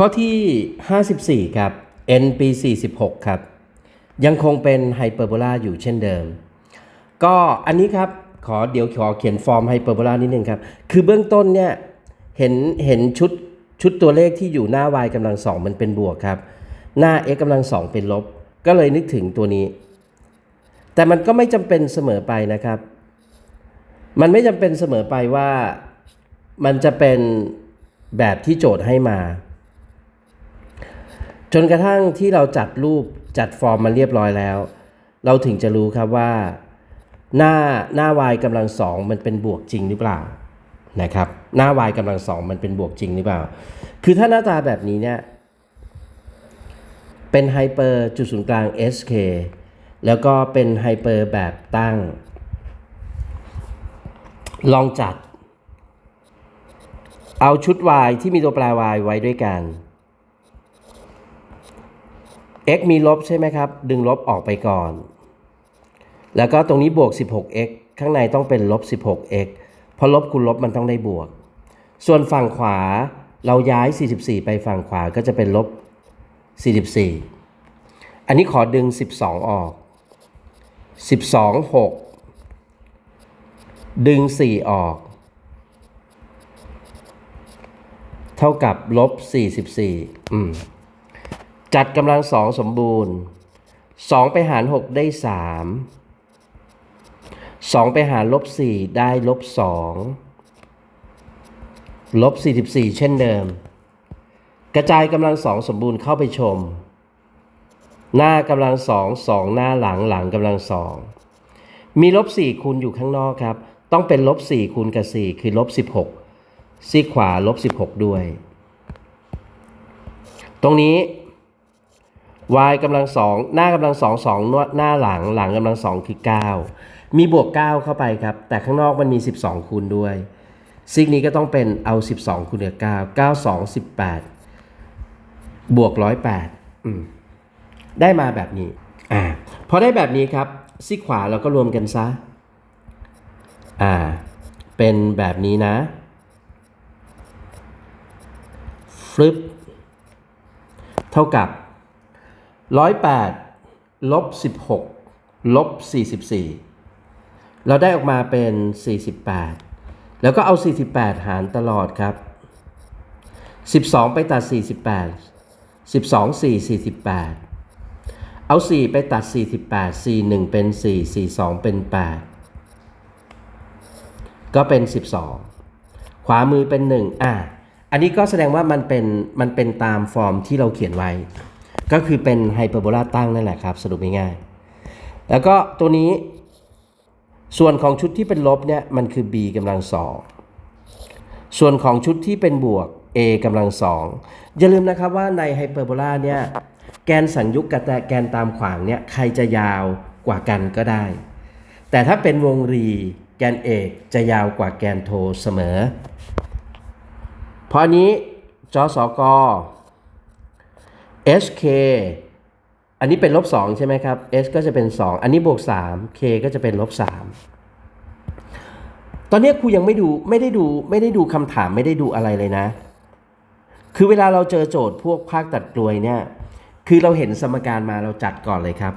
ข้อที่ 54 ครับ NP 46 ครับ ยังคงเป็นไฮเปอร์โบลาอยู่เช่นเดิม ก็อันนี้ครับ ขอเดี๋ยวขอเขียนฟอร์มไฮเปอร์โบลานิดนึงครับ คือเบื้องต้นเนี่ย เห็นเห็นชุดชุดตัวเลขที่อยู่หน้า y กำลังสองมันเป็นบวกครับ หน้า x กำลังสองเป็นลบ ก็เลยนึกถึงตัวนี้ แต่มันก็ไม่จำเป็นเสมอไปนะครับ มันไม่จำเป็นเสมอไปว่ามันจะเป็นแบบที่โจทย์ให้มา จนกระทั่งที่เราจัดรูปจัดฟอร์มมาเรียบร้อยแล้ว เราถึงจะรู้ครับว่า หน้าหน้า y กำลังสองมันเป็นบวกจริงหรือเปล่านะครับหน้า y กำลังสองมันเป็นบวกจริงหรือเปล่า คือถ้าหน้าตาแบบนี้เนี่ยเป็นไฮเปอร์จุดศูนย์กลาง sk แล้วก็เป็นไฮเปอร์แบบตั้ง ลองจัด เอาชุด y ที่มีตัวแปร y ไว้ด้วยกัน x มีลบใช่ไหมครับ ดึงลบออกไปก่อน แล้วก็ตรงนี้บวก 16x ข้างในต้องเป็นลบ 16x เพราะลบคูณลบมันต้องได้บวก ส่วนฝั่งขวาเราย้าย 44 ไปฝั่งขวาก็จะเป็นลบ 44 อันนี้ขอดึง 12 ออก 12 6 ดึง 4 ออก เท่ากับลบ 44 อืม จัดกำลังสองสมบูรณ์2ไปหาร6ได้3 2ไปหารลบ4ได้ลบ2ลบ44เช่นเดิม กระจายกำลังสองสมบูรณ์เข้าไปชม หน้ากำลังสองสองหน้าหลังหลังกำลังสองมีลบ4คูณอยู่ข้างนอกครับ ต้องเป็นลบ4คูณกับ4คือลบ16ซีขวาลบ16ด้วย ตรงนี้ y กำลังสองหน้ากำลังสองสองหน้าหลังหลังกำลังสองคือ 9 มีบวก 9 เข้าไปครับ แต่ข้างนอกมันมี 12 คูณด้วยซิกนี้ก็ต้องเป็นเอา 12 คูณกับ9 9 2 18 บวก 108อืมได้มาแบบนี้อ่าพอได้แบบนี้ครับซิกขวาเราก็รวมกันซะอ่า เป็นแบบนี้นะฟลิปเท่ากับ 108ลบ16ลบ44 เราได้ออกมาเป็น 48 แล้วก็เอา 48 หารตลอดครับ 12 ไปตัด 48 12 4 48 เอา 4 ไปตัด 48 4 1 เป็น 4 4 2 เป็น 8 ก็เป็น 12 ขวามือเป็น 1 อะ อันนี้ก็แสดงว่ามันเป็นมันเป็นตามฟอร์มที่เราเขียนไว้ ก็คือเป็นไฮเปอร์โบลาตั้งนั่นแหละครับ สรุปง่ายๆ แล้วก็ตัวนี้ส่วนของชุดที่เป็นลบเนี่ยมันคือ b กำลังสองส่วนของชุดที่เป็นบวก a กำลังสองอย่าลืมนะครับว่าในไฮเปอร์โบลาเนี่ยแกนสัญญุกกับแกนตามขวางเนี่ยใครจะยาวกว่ากันก็ได้ แต่ถ้าเป็นวงรีแกนเอกจะยาวกว่าแกนโทเสมอ เพราะอันนี้จอสอกอ SK อันนี้เป็นลบ2ใช่ไหมครับ S ก็จะเป็น 2 อันนี้บวก 3 K ก็จะเป็นลบ3ตอนนี้ครูยังไม่ดูไม่ได้ดูไม่ได้ดูคำถามไม่ได้ดูอะไรเลยนะ คือเวลาเราเจอโจทย์พวกภาคตัดกลวยเนี่ยคือเราเห็นสมการมาเราจัดก่อนเลยครับ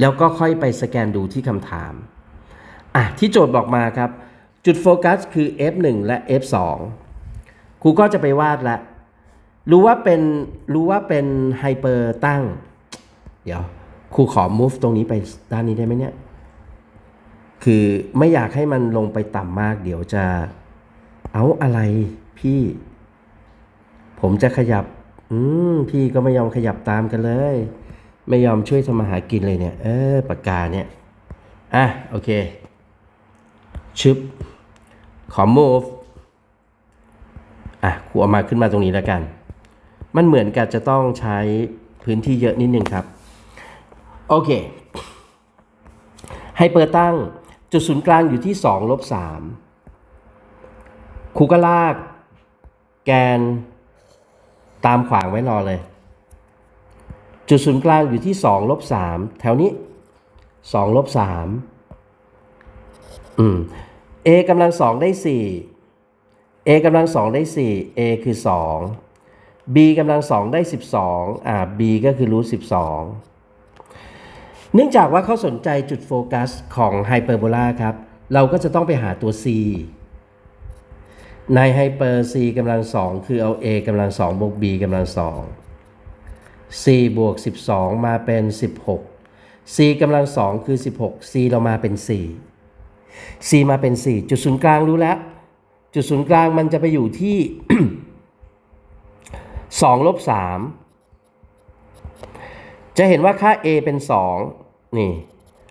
แล้วก็ค่อยไปสแกนดูที่คำถามอะที่โจทย์บอกมาครับ จุดโฟกัสคือ F1 และ F2 ครูก็จะไปวาดละ รู้ว่าเป็นรู้ว่าเป็นไฮเปอร์ตั้ง เดี๋ยวครูขอ move ตรงนี้ไปด้านนี้ได้ไหมเนี่ย คือไม่อยากให้มันลงไปต่ำมาก เดี๋ยวจะเอาอะไรพี่ ผมจะขยับ อืม พี่ก็ไม่ยอมขยับตามกันเลย ไม่ยอมช่วยทำมาหากินเลยเนี่ย เออปากกาเนี่ยอะโอเค ชึบ ขอ move อะครูเอามาขึ้นมาตรงนี้แล้วกัน มันเหมือนกับจะต้องใช้พื้นที่เยอะนิดนึงครับ โอเคให้เปิดตั้งจุดศูนย์กลางอยู่ที่2ลบ3ครูก็ลาก แกนตามขวางไว้รอเลย จุดศูนย์กลางอยู่ที่2ลบ3แถวนี้2ลบ3อืม a กำลัง2ได้ 4 a กำลัง2ได้ 4 a คือ 2 b กำลังสองได้ 12อ่า b ก็คือรูท12 เนื่องจากว่าเขาสนใจจุดโฟกัสของไฮเปอร์โบลาครับ เราก็จะต้องไปหาตัว c ในไฮเปอร์ c กำลังสองคือเอา a กำลังสองบวก b กำลังสอง c บวก 12 มาเป็น 16 c กำลังสองคือ 16 c เรามาเป็น 4 c มาเป็น 4 จุดศูนย์กลางรู้แล้ว จุดศูนย์กลางมันจะไปอยู่ที่ 2ลบ3จะเห็นว่าค่า a เป็น 2 นี่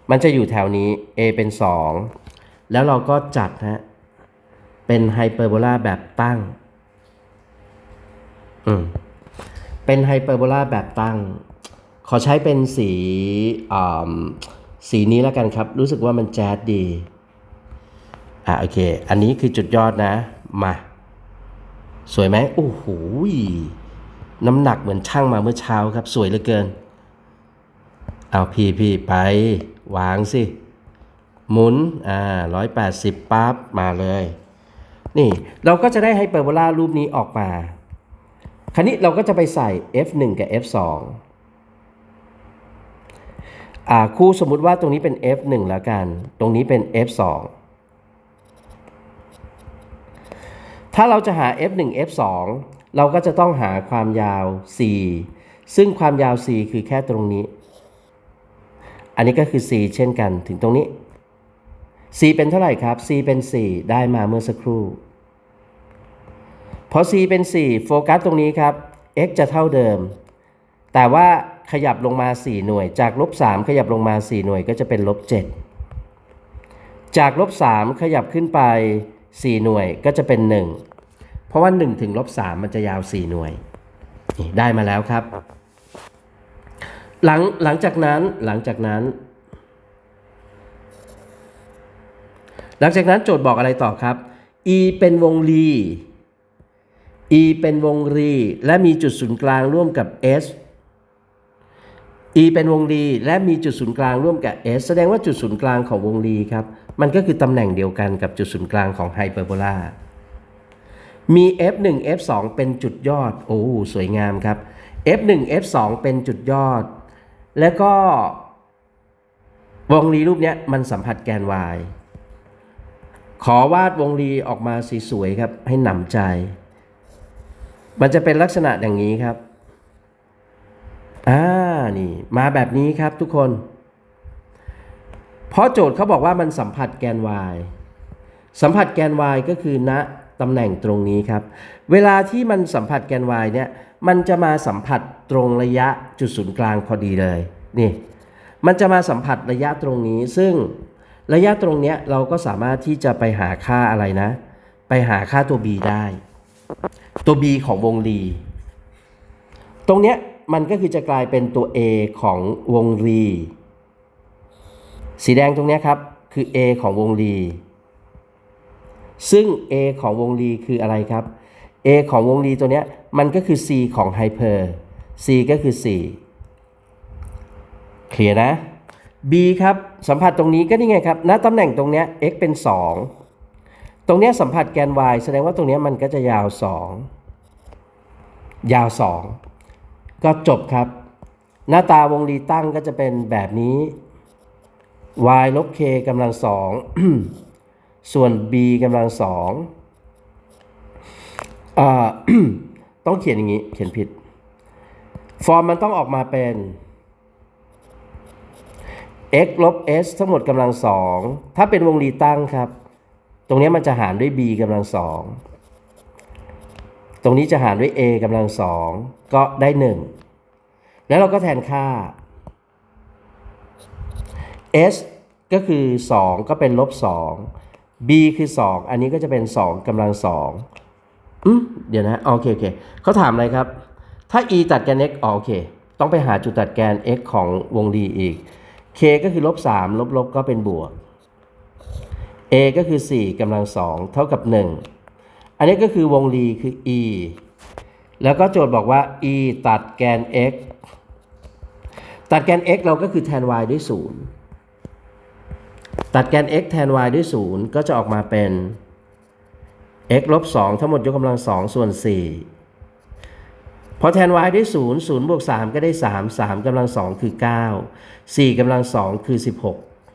มันจะอยู่แถวนี้ a เป็น 2 แล้วเราก็จัดฮะเป็นไฮเปอร์โบลาแบบตั้ง อืม เป็นไฮเปอร์โบลาแบบตั้ง ขอใช้เป็นสีสีนี้แล้วกันครับ รู้สึกว่ามันแจ๊ดดี อะโอเค อันนี้คือจุดยอดนะ มา สวยไหมโอ้โห น้ำหนักเหมือนช่างมาเมื่อเช้าครับ สวยเหลือเกิน เอาพี่พี่ไป วางสิ หมุน อ่าร้อยแปดสิบปั๊บ มาเลย นี่เราก็จะได้ไฮเปอร์โบลารูปนี้ออกมา คราวนี้เราก็จะไปใส่ f1 กับ f2 อ่าครูสมมุติว่าตรงนี้เป็น f1 แล้วกัน ตรงนี้เป็น f2 ถ้าเราจะหา f1 f2 เราก็จะต้องหาความยาว c ซึ่งความยาว c คือแค่ตรงนี้ อันนี้ก็คือ c เช่นกันถึงตรงนี้ c เป็นเท่าไหร่ครับ c เป็น 4 ได้มาเมื่อสักครู่ พอ c เป็น 4 โฟกัสตรงนี้ครับ x จะเท่าเดิม แต่ว่าขยับลงมา 4 หน่วย จากลบ 3 ขยับลงมา 4 หน่วยก็จะเป็นลบ 7 จากลบ 3 ขยับขึ้นไป 4 หน่วยก็จะเป็น 1 ราะว่า1ถึงลบ3มันจะยาว 4 หน่วย ได้มาแล้วครับ หลังหลังจากนั้นหลังจากนั้น หลังจากนั้นโจทย์บอกอะไรต่อครับ e เป็นวงรี e เป็นวงรี และมีจุดศูนย์กลางร่วมกับ s e เป็นวงรี และมีจุดศูนย์กลางร่วมกับ s แสดงว่าจุดศูนย์กลางของวงรีครับ มันก็คือตำแหน่งเดียวกันกับจุดศูนย์กลางของไฮเปอร์โบลา มี f1 f2 เป็นจุดยอด โอ้สวยงามครับ f1 f2 เป็นจุดยอด แล้วก็วงรีรูปเนี้ยมันสัมผัสแกน y ขอวาดวงรีออกมาสวยๆครับ ให้หนำใจ มันจะเป็นลักษณะอย่างนี้ครับ อ่า นี่ มาแบบนี้ครับทุกคน เพราะโจทย์เขาบอกว่ามันสัมผัสแกน y สัมผัสแกน y ก็คือณะ ตำแหน่งตรงนี้ครับ เวลาที่มันสัมผัสแกน y เนี่ย มันจะมาสัมผัสตรงระยะจุดศูนย์กลางพอดีเลย นี่ มันจะมาสัมผัสระยะตรงนี้ ซึ่งระยะตรงเนี้ยเราก็สามารถที่จะไปหาค่าอะไรนะ ไปหาค่าตัว b ได้ ตัว b ของวงรี ตรงเนี้ยมันก็คือจะกลายเป็นตัว a ของวงรี สีแดงตรงเนี้ยครับ คือ a ของวงรี ซึ่ง a ของวงรีคืออะไรครับ a ของวงรีตัวเนี้ยมันก็คือ c ของไฮเปอร์ c ก็คือ 4 เคลียร์นะ b ครับสัมผัสตรงนี้ก็นี่ไงครับณตำแหน่งตรงเนี้ย x เป็น 2 ตรงเนี้ยสัมผัสแกน y แสดงว่าตรงเนี้ยมันก็จะยาว 2 ยาว 2 ก็จบครับ หน้าตาวงรีตั้งก็จะเป็นแบบนี้ y ลบ k กำลังสอง ส่วน b กำลังสองอต้องเขียนอย่างนี้ เขียนผิด ฟอร์มมันต้องออกมาเป็น x ลบ s ทั้งหมดกำลังสอง ถ้าเป็นวงรีตั้งครับ ตรงนี้มันจะหารด้วย b กำลังสอง ตรงนี้จะหารด้วย a กำลังสอง ก็ได้1แล้วเราก็แทนค่า s ก็คือ 2 ก็เป็นลบ2 b คือ 2 อันนี้ก็จะเป็น 2กำลังสองอืมเดี๋ยวนะโอเคโอเคเขาถามอะไรครับ ถ้า e ตัดแกน x อ๋อโอเค ต้องไปหาจุดตัดแกน x ของวงรีอีก k ก็คือลบ3ลบลบก็เป็นบวก a ก็คือ 4กำลังสองเท่ากับ 1 อันนี้ก็คือวงรีคือ e แล้วก็โจทย์บอกว่า e ตัดแกน x ตัดแกน x เราก็คือแทน y ด้วย0 ตัดแกน x แทน y ด้วย 0 ก็จะออกมาเป็น x ลบ2ทั้งหมดยกกำลัง 2 ส่วน 4 พอแทน y ด้วย 0 0บวก3 ก็ได้ 3 3กำลัง 2 คือ 9 4กำลัง 2 คือ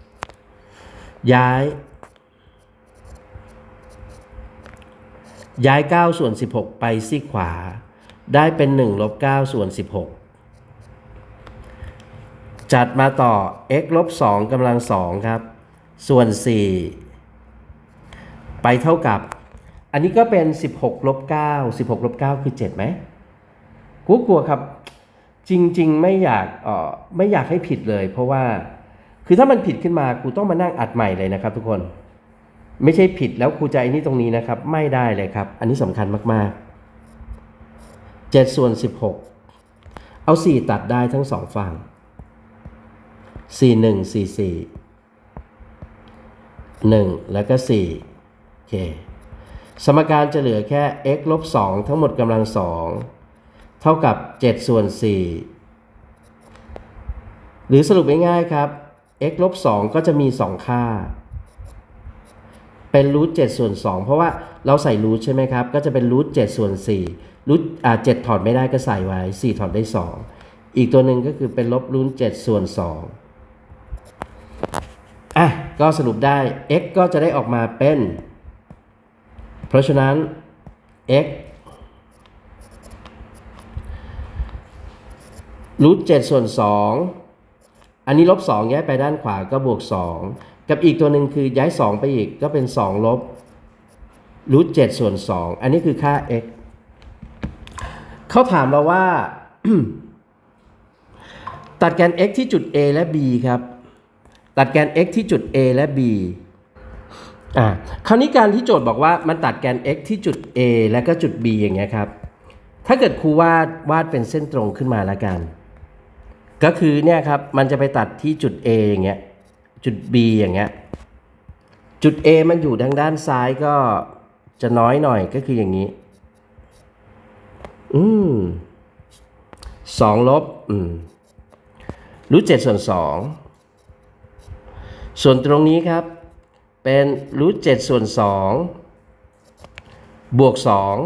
16 ย้าย ย้าย 9 ส่วน 16 ไปซีกขวา ได้เป็น 1 ลบ 9 ส่วน 16 จัดมาต่อ x ลบ2กำลัง 2 ครับ ส่วน 4 ไปเท่ากับ อันนี้ก็เป็น 16ลบ9 16ลบ9คือ7ไหมกูกลัวครับจริง ๆ ไม่อยากเออไม่อยากให้ผิดเลย เพราะว่าคือถ้ามันผิดขึ้นมากูต้องมานั่งอัดใหม่เลยนะครับ ทุกคน ไม่ใช่ผิดแล้วครูจะไอ้นี่ตรงนี้นะครับ ไม่ได้เลยครับ อันนี้สำคัญมากๆ7ส่วน16 เอา 4 ตัดได้ทั้งสองฝั่ง4 1 4 4 1 แล้วก็4โอเคสมการจะเหลือแค่ x ลบ2ทั้งหมดกำลัง 2 เท่ากับ 7 ส่วน 4 หรือสรุปง่ายๆครับ x ลบ2ก็จะมี 2 ค่า เป็นรูท7ส่วน 2 เพราะว่าเราใส่รูทใช่ไหมครับ ก็จะเป็นรูท7ส่วน4รูทอ่า7ถอดไม่ได้ก็ใส่ไว้ 4 ถอดได้ 2 อีกตัวหนึ่งก็คือเป็นลบรูท7ส่วน2อะ ก็สรุปได้ x ก็จะได้ออกมาเป็น เพราะฉะนั้น x รูทเจ็ดส่วนสองอันนี้ลบสองย้ายไปด้านขวาก็บวกสองกับอีกตัวหนึ่งคือย้ายสองไปอีกก็เป็นสองลบรูทเจ็ดส่วนสองอันนี้คือค่า x เขาถามเราว่า ตัดแกน x ที่จุด a และ b ครับ ตัดแกน x ที่จุด a และ b อ่าคราวนี้การที่โจทย์บอกว่ามันตัดแกน x ที่จุด a และก็จุด b อย่างเงี้ยครับ ถ้าเกิดครูวาดวาดเป็นเส้นตรงขึ้นมาแล้วกัน ก็คือเนี่ยครับมันจะไปตัดที่จุด A อย่างเงี้ยจุด B อย่างเงี้ยจุด A มันอยู่ทางด้านซ้ายก็จะน้อยหน่อยก็คืออย่างนี้ อืมสองลบ อืมรูทเจ็ดส่วนสอง ส่วนตรงนี้ครับ เป็นรูทเจ็ดส่วนสองบวกสอง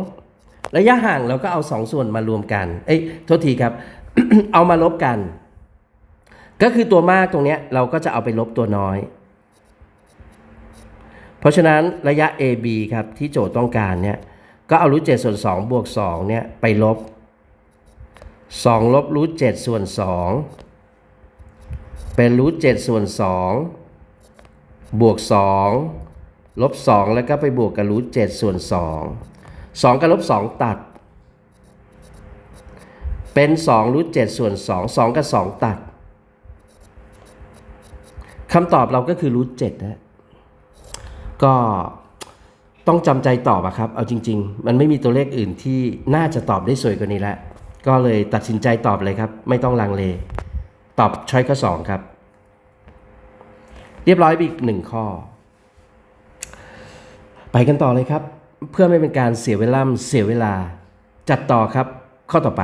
ระยะห่างเราก็เอาสองส่วนมารวมกัน เอ้ยโทษทีครับ เอามาลบกัน ก็คือตัวมากตรงเนี้ยเราก็จะเอาไปลบตัวน้อย เพราะฉะนั้นระยะ AB ครับที่โจทย์ต้องการเนี่ยก็เอารูทเจ็ดส่วนสองบวกสองเนี่ยไปลบสองลบรูทเจ็ดส่วนสองเป็นรูทเจ็ดส่วนสอง บวกสองลบสองแล้วก็ไปบวกกับรูทเจ็ดส่วนสองสองกับลบสองตัด เป็น2รูท7ส่วน 2 2 กับ 2 ตัดคำตอบเราก็คือรูท7นะก็ต้องจำใจตอบอะครับ เอาจริง ๆ มันไม่มีตัวเลขอื่นที่น่าจะตอบได้สวยกว่านี้ล้วก็เลยตัดสินใจตอบเลยครับ ไม่ต้องลังเล ตอบช้อยข้อ2ครับ เรียบร้อยไปอีกหนึ่งข้อ ไปกันต่อเลยครับ เพื่อไม่เป็นการเสียเวลาเสียเวลา จัดต่อครับข้อต่อไป